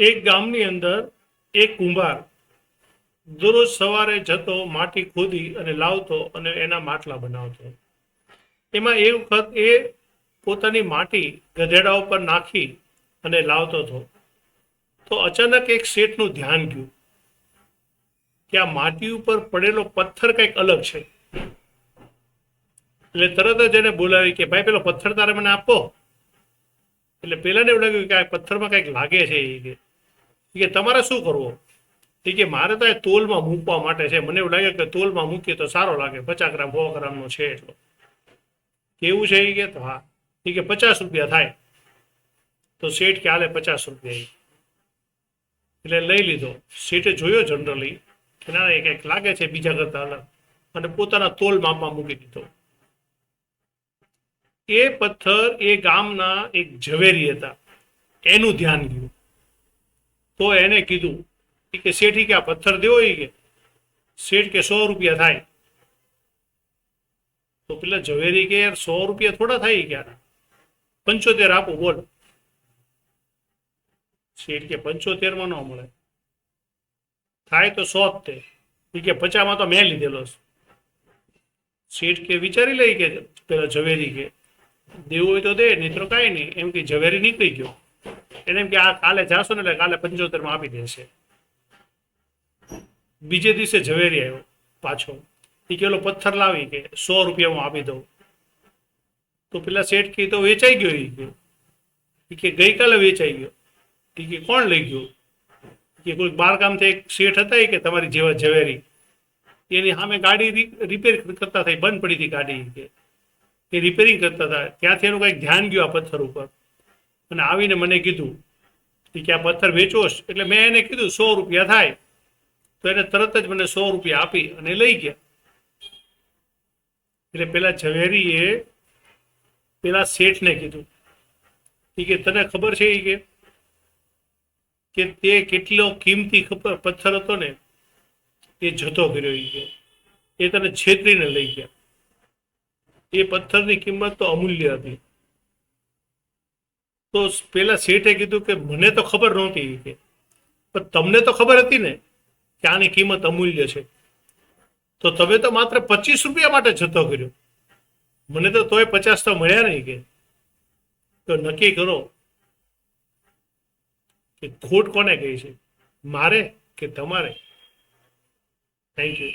એક ગામની અંદર એક કુંભાર દરરોજ સવારે જતો, માટી ખોદી અને લાવતો અને એના માટલા બનાવતો. એમાં એ વખત એ પોતાની માટી ગધેડા ઉપર નાખી અને લાવતો હતો. તો અચાનક એક શેઠનું ધ્યાન ગયું કે આ માટી ઉપર પડેલો પથ્થર કંઈક અલગ છે. એટલે તરત જ એને બોલાવી કે, ભાઈ, પેલો પથ્થર તારે મને આપો. એટલે પેલાને એવું લાગ્યું કે આ પથ્થરમાં કંઈક લાગે છે એ કે તમારે શું કરવો? એ કે મારે તો એ તોલમાં મૂકવા માટે છે. મને એવું લાગે કે તોલમાં મૂકીએ તો સારો લાગે. પચાસ ગ્રામ સો ગ્રામનો છે એટલો. કેવું છે કે? હા. એ કે પચાસ રૂપિયા થાય. તો શેઠ કે હાલે પચાસ રૂપિયા એટલે લઈ લીધો. શેઠે જોયો જનરલી કે ના, એ કંઈક લાગે છે બીજા કરતા અલગ. અને પોતાના તોલ માપમાં મૂકી દીધો. એ પથ્થર એ ગામના એક ઝવેરી હતા. એનું ધ્યાન ગયું. તો એને કીધું કે શેઠી કે આ પથ્થર દેવો ઈ કે? શેઠ કે સો રૂપિયા થાય. તો પેલા ઝવેરી કે, યાર, સો રૂપિયા થોડા થાય ઈ કે પંચોતેર આપો, બોલ. શેઠ કે પંચોતેરમાં ન મળે. થાય તો સો જ તે. કે, પચામાં તો મેં લીધેલો. શેઠ કે, વિચારી લઈ કે, પેલા ઝવેરી કે, દેવું હોય તો દે નહીં તો કાંઈ નહીં. એમ કે, ઝવેરી નીકળી ગયો. એને એમ કે આ કાલે જાશો ને એટલે કાલે પંચોતેરમાં આપી દેશે. બીજે દિવસે ઝવેરી આવ્યો પાછો. એ કે પથ્થર લાવી કે સો રૂપિયા હું આપી દઉં. તો પેલા શેઠ કે તો વેચાઈ ગયો એ કે. એ કે ગઈકાલે વેચાઈ ગયો. એ કે કોણ લઈ ગયું? કે કોઈ બારગામથી એક શેઠ હતા એ કે તમારી જેવા ઝવેરી. એની સામે ગાડી રિપેર કરતા થઈ બંધ પડી હતી ગાડી કે. એ રિપેરિંગ કરતા હતા. ત્યાંથી એનું કંઈક ધ્યાન ગયું આ પથ્થર ઉપર. અને આવીને મને કીધું કે આ પથ્થર વેચોશ એટલે મેં એને કીધું, સો રૂપિયા થાય. તો એને તરત જ મને સો રૂપિયા આપી અને લઈ ગયા. એટલે પેલા ઝવેરીએ પેલા શેઠને કીધું કે તને ખબર છે કે કે તે કેટલો કિંમતી પથ્થર હતો ને, એ જતો કર્યો કે, એ તને છેતરીને લઈ ગયા. એ પથ્થરની કિંમત તો અમૂલ્ય હતી. તો પેલા શેઠે કીધું કે મને તો ખબર નહોતી કે. પણ તમને તો ખબર હતી ને કે આની કિંમત અમૂલ્ય છે. તો તમે તો માત્ર પચીસ રૂપિયા માટે જતો કર્યો. મને તો તોય પચાસ તો મળ્યા નહીં કે. તો નક્કી કરો કે ખોટ કોને કહી છે? મારે કે તમારે? Thank you